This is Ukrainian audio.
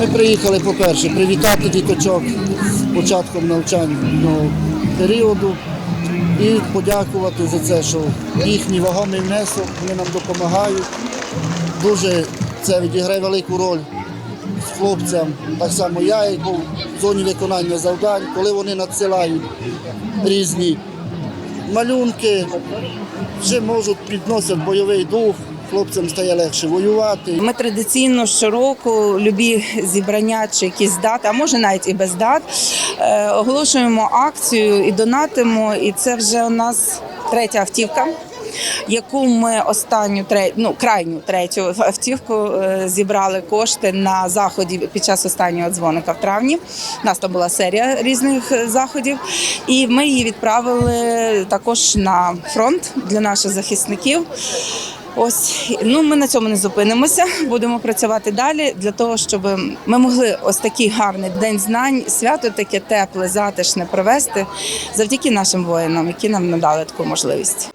Ми приїхали, по-перше, привітати діточок з початком навчального періоду і подякувати за це, що їхній вагомий внесок, вони нам допомагають. Дуже це відіграє велику роль з хлопцям. Так само я, як був в зоні виконання завдань, коли вони надсилають різні малюнки, вже можуть підносять бойовий дух, хлопцям стає легше воювати. Ми традиційно щороку любі зібрання чи якісь дати, а може навіть і без дат, е, оголошуємо акцію і донатимо. І це вже у нас третя автівка. Яку ми останню ну, крайню третю автівку е, зібрали кошти на заході під час останнього дзвоника в травні. У нас там була серія різних е, заходів, і ми її відправили також на фронт для наших захисників. Ось ну ми на цьому не зупинимося. Будемо працювати далі для того, щоб ми могли ось такий гарний день знань, свято таке тепле, затишне провести завдяки нашим воїнам, які нам надали таку можливість.